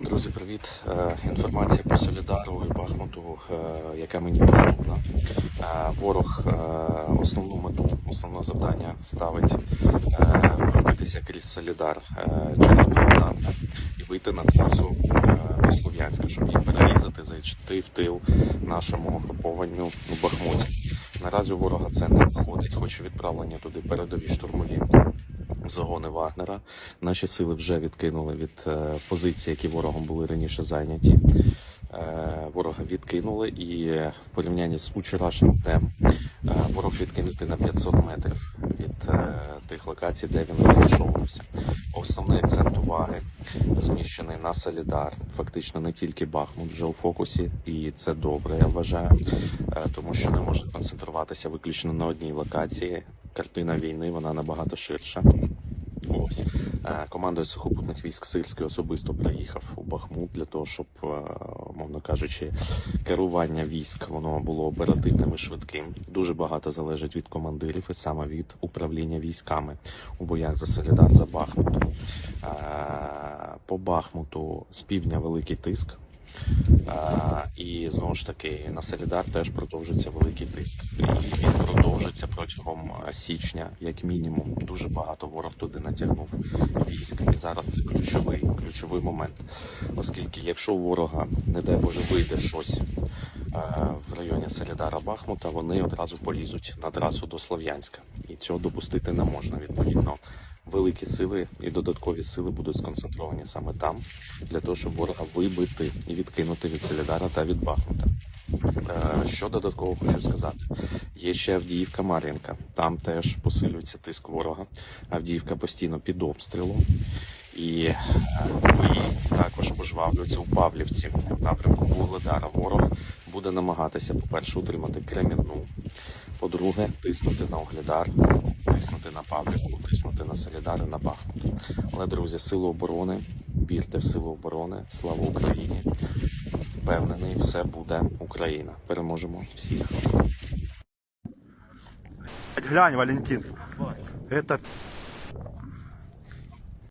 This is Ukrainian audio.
Друзі, привіт. Е, Інформація по Солідару і Бахмуту, е, яка мені доступна. Е, Ворог основну мету, основне завдання ставить пробитися крізь Солідар через Богдан і вийти на трасу до Слов'янська, щоб її перерізати, зайти в тил нашому групованню у Бахмуті. Наразі у ворога це не виходить, хоч відправлення туди передові штурмові загони Вагнера. Наші сили вже відкинули від е, позицій, які ворогом були раніше зайняті. Е, ворога відкинули, і в порівнянні з учорашнім днем е, ворог відкинути на 500 метрів від тих локацій, де він розташовувався. Основний акцент уваги зміщений на Солідар. Фактично не тільки Бахмут вже у фокусі, і це добре, я вважаю, тому що не можна концентруватися виключно на одній локації. Картина війни вона набагато ширша. Ось Е, командою сухопутних військ Сирський особисто приїхав у Бахмут для того, щоб, е, мовно кажучи, керування військ воно було оперативним і швидким. Дуже багато залежить від командирів і саме від управління військами у боях за Солідар за Бахмут. Е, По Бахмуту з півдня великий тиск. І знову ж таки на Солідар теж продовжується великий тиск. І він продовжиться протягом січня, як мінімум. Дуже багато ворог туди натягнув військ. І зараз це ключовий, ключовий момент. Оскільки, якщо у ворога, не дай Боже, вийде щось в районі Солідара Бахмута, вони одразу полізуть на трасу до Слов'янська. І цього допустити не можна. Відповідно, великі сили і додаткові сили будуть сконцентровані саме там, для того, щоб ворога вибити і відкинути від Солідара та від Бахмута. Е, Що додатково хочу сказати? Є ще Авдіївка Мар'їнка. Там теж посилюється тиск ворога. Авдіївка постійно під обстрілом. І е, бої також пожвавлюються у Павлівці в напрямку Вугледара. Ворог буде намагатися, по-перше, утримати Кремінну. По-друге, тиснути на Оглядар, тиснути на Павлівку, тиснути на Солідар і на Бахмут. Але, друзі, сили оборони, вірте в силу оборони, слава Україні! Впевнений, все буде Україна. Переможемо всіх. Глянь, Валентин. Это